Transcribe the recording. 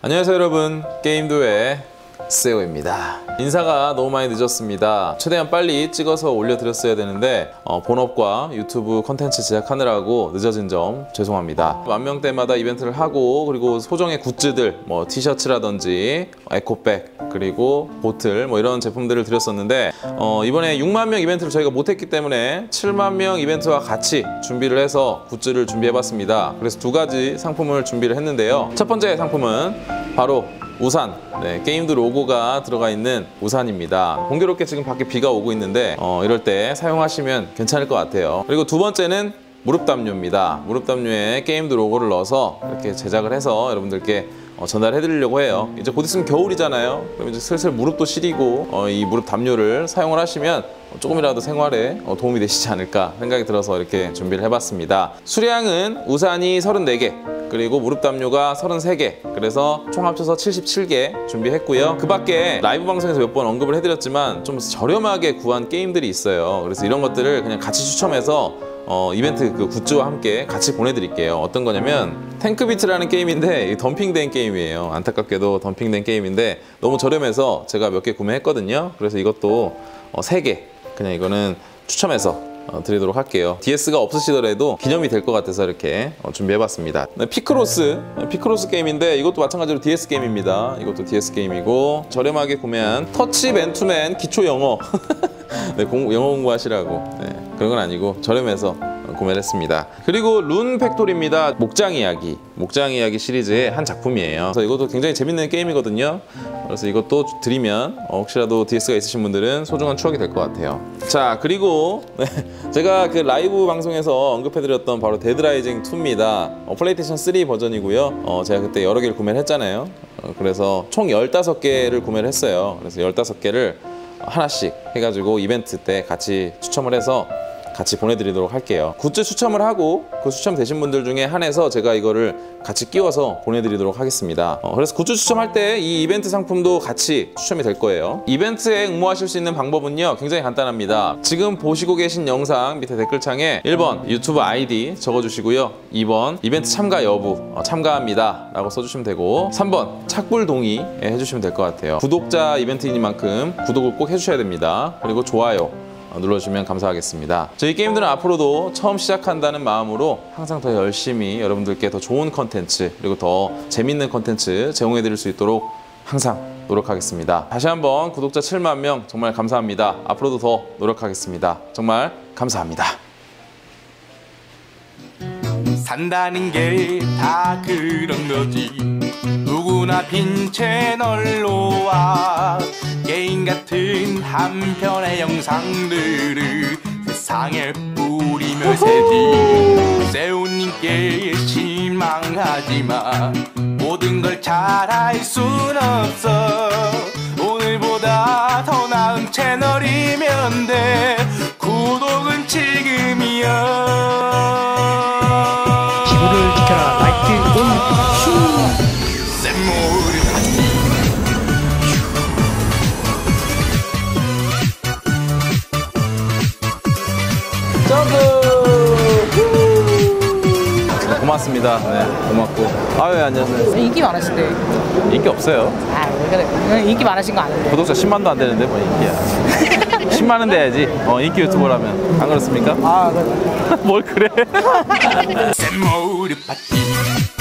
안녕하세요 여러분. 게임도의 세오입니다. 인사가 너무 많이 늦었습니다. 최대한 빨리 찍어서 올려드렸어야 되는데 어, 본업과 유튜브 컨텐츠 제작하느라고 늦어진 점 죄송합니다. 만명대마다 이벤트를 하고 그리고 소정의 굿즈들 뭐 티셔츠라든지 에코백 그리고 보틀 뭐 이런 제품들을 드렸었는데 어, 이번에 6만 명 이벤트를 저희가 못했기 때문에 7만 명 이벤트와 같이 준비를 해서 굿즈를 준비해봤습니다. 그래서 두 가지 상품을 준비를 했는데요. 첫 번째 상품은 바로 우산. 네, 게임드 로고가 들어가 있는 우산입니다. 공교롭게 지금 밖에 비가 오고 있는데 어, 이럴 때 사용하시면 괜찮을 것 같아요. 그리고 두 번째는 무릎 담요입니다. 무릎 담요에 게임드 로고를 넣어서 이렇게 제작을 해서 여러분들께 어, 전달해 드리려고 해요. 이제 곧 있으면 겨울이잖아요. 그럼 이제 슬슬 무릎도 시리고 어, 이 무릎 담요를 사용을 하시면 조금이라도 생활에 어, 도움이 되시지 않을까 생각이 들어서 이렇게 준비를 해봤습니다. 수량은 우산이 34개 그리고 무릎 담요가 33개. 그래서 총 합쳐서 77개 준비했고요. 그 밖에 라이브 방송에서 몇 번 언급을 해드렸지만 좀 저렴하게 구한 게임들이 있어요. 그래서 이런 것들을 그냥 같이 추첨해서 어, 이벤트 그 굿즈와 함께 같이 보내드릴게요. 어떤 거냐면 탱크비트라는 게임인데 덤핑된 게임이에요. 안타깝게도 덤핑된 게임인데 너무 저렴해서 제가 몇 개 구매했거든요. 그래서 이것도 어, 3개 그냥 이거는 추첨해서 어, 드리도록 할게요. DS가 없으시더라도 기념이 될 것 같아서 이렇게 어, 준비해봤습니다. 네, 피크로스. 피크로스 게임인데 이것도 마찬가지로 DS 게임입니다. 이것도 DS 게임이고 저렴하게 구매한 터치 맨투맨 기초 영어. 네, 공, 영어 공부하시라고. 네, 그런 건 아니고 저렴해서 구매를 했습니다. 그리고 룬 팩토리입니다. 목장 이야기. 목장 이야기 시리즈의 한 작품이에요. 그래서 이것도 굉장히 재밌는 게임이거든요 그래서 이것도 드리면 어, 혹시라도 DS가 있으신 분들은 소중한 추억이 될 것 같아요. 자 그리고 네, 제가 그 라이브 방송에서 언급해드렸던 바로 데드라이징 2입니다. 어, 플레이테이션 3 버전이고요. 어, 제가 그때 여러 개를 구매를 했잖아요. 어, 그래서 총 15개를 구매를 했어요. 그래서 15개를 하나씩 해가지고 이벤트 때 같이 추첨을 해서 같이 보내드리도록 할게요. 굿즈 추첨을 하고 그 추첨되신 분들 중에 한해서 제가 이거를 같이 끼워서 보내드리도록 하겠습니다. 어, 그래서 굿즈 추첨할 때 이 이벤트 상품도 같이 추첨이 될 거예요. 이벤트에 응모하실 수 있는 방법은요 굉장히 간단합니다. 지금 보시고 계신 영상 밑에 댓글창에 1번 유튜브 아이디 적어주시고요. 2번 이벤트 참가 여부 어, 참가합니다 라고 써주시면 되고 3번 착불 동의 해주시면 될 것 같아요. 구독자 이벤트이니만큼 구독을 꼭 해주셔야 됩니다. 그리고 좋아요 눌러주시면 감사하겠습니다. 저희 게임들은 앞으로도 처음 시작한다는 마음으로 항상 더 열심히 여러분들께 더 좋은 컨텐츠 그리고 더 재밌는 컨텐츠 제공해 드릴 수 있도록 항상 노력하겠습니다. 다시 한번 구독자 7만 명 정말 감사합니다. 앞으로도 더 노력하겠습니다. 정말 감사합니다. 산다는 게 다 그런 거지 빈 채널로 와. 게임 같은 한편의 영상들을 세상에 뿌리며 새지 세우님께 실망하지마 모든 걸 잘할 순 없어. 오늘보다 더 나은 채널이면 돼. 구독은 지금이야. 지구를 지켜라 점프! 고맙습니다. 네, 고맙고. 아유, 안녕하세요. 인기 많으신데. 인기 없어요. 아, 왜 그래. 인기 많으신 거 아는데. 구독자 10만도 안 되는데 뭐 인기야. 10만은 돼야지. 어, 인기 유튜버라면. 안 그렇습니까? 아, 그래. 뭘 그래?